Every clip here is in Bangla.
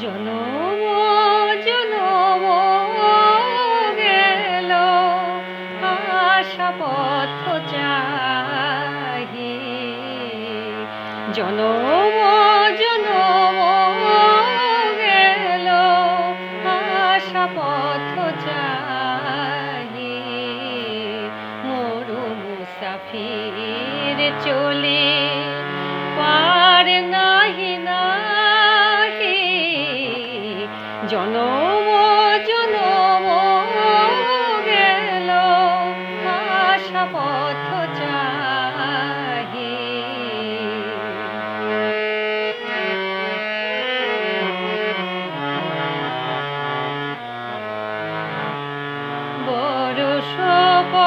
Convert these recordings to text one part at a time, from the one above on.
জনম জনম গেল আশা পথ চাহি। গেল মরু মুসাফির চলে পার নাহি নাহি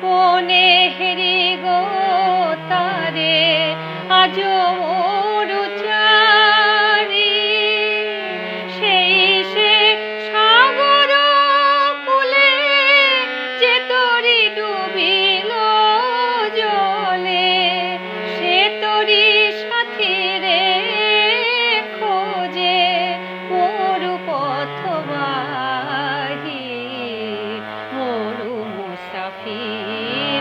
স্বপনে হেরি গো তারে আজ মরু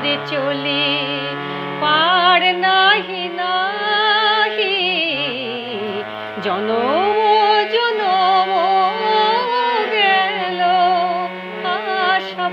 পথে চলি পার নাহি নাহি। জন জন গেল আশা